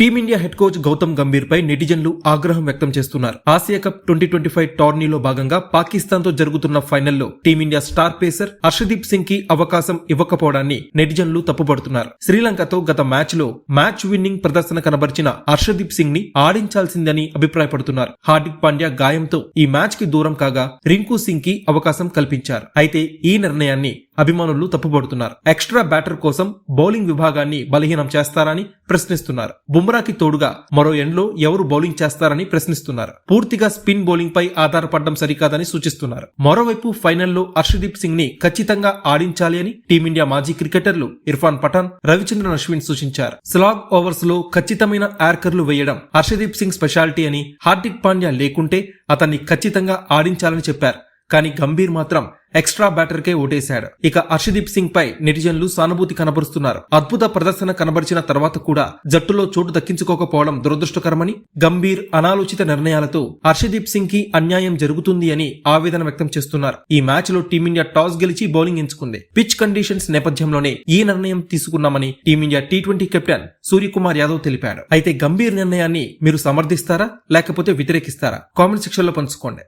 Team India head coach Gautam Gambhir పై నెటిజన్లు ఆగ్రహం వ్యక్తం చేస్తున్నారు. Asia cup twenty twenty five టోర్నీలో భాగంగా పాకిస్తాన్తో జరుగుతున్న ఫైనల్లో team India star pacer Harshdeep సింగ్కి అవకాశం ఇవ్వకపోవడాన్ని నెటిజన్లు తప్పుపడుతున్నారు. శ్రీలంకతో గత మ్యాచ్లో మ్యాచ్ విన్నింగ్ ప్రదర్శన కనబరిచిన హర్షదీప్ సింగ్ని ఆడించాల్సిందని అభిప్రాయపడుతున్నారు. హార్దిక్ పాండ్యా గాయంతో ఈ మ్యాచ్కి దూరం కాగా రింకు సింగ్కి అవకాశం కల్పించారు. అయితే ఈ నిర్ణయాన్ని అభిమానులు తప్పుపడుతున్నారు. ఎక్స్ట్రా బ్యాటర్ కోసం బౌలింగ్ విభాగాన్ని బలహీనం చేస్తారని ప్రశ్నిస్తున్నారు. బుమ్రాకి తోడుగా మరో ఎండ్లో ఎవరు బౌలింగ్ చేస్తారని ప్రశ్నిస్తున్నారు. పూర్తిగా స్పిన్ బౌలింగ్ పై ఆధారపడడం సరికాదని సూచిస్తున్నారు. మరోవైపు ఫైనల్లో హర్షదీప్ సింగ్ని ఖచ్చితంగా ఆడించాలి అని టీమిండియా మాజీ క్రికెటర్లు ఇర్ఫాన్ పఠాన్ రవిచంద్రన్ అశ్విన్ సూచించారు. స్లాగ్ ఓవర్స్లో ఖచ్చితమైన యార్కర్లు వేయడం హర్షదీప్ సింగ్ స్పెషాలిటీ అని హార్దిక్ పాండ్యా లేకుంటే అతన్ని ఖచ్చితంగా ఆడించాలని చెప్పారు. కానీ గంభీర్ మాత్రం ఎక్స్ట్రా బ్యాటర్ కే ఓటేశాడు ఇక హర్షదీప్ సింగ్ పై నెటిజన్లు సానుభూతి కనబరుస్తున్నారు. అద్భుత ప్రదర్శన కనబరిచిన తర్వాత కూడా జట్టులో చోటు దక్కించుకోకపోవడం దురదృష్టకరమని గంభీర్ అనాలోచిత నిర్ణయాలతో హర్షదీప్ సింగ్కి అన్యాయం జరుగుతుంది అని ఆవేదన వ్యక్తం చేస్తున్నారు. ఈ మ్యాచ్లో టీమిండియా టాస్ గెలిచి బౌలింగ్ ఎంచుకుంది. పిచ్ కండిషన్స్ నేపథ్యంలోనే ఈ నిర్ణయం తీసుకున్నామని team india T twenty captain Suryakumar Yadav తెలిపాడు అయితే గంభీర్ నిర్ణయాన్ని మీరు సమర్థిస్తారా? లేకపోతే వ్యతిరేకిస్తారా? కామెంట్ సెక్షన్లో పంచుకోండి.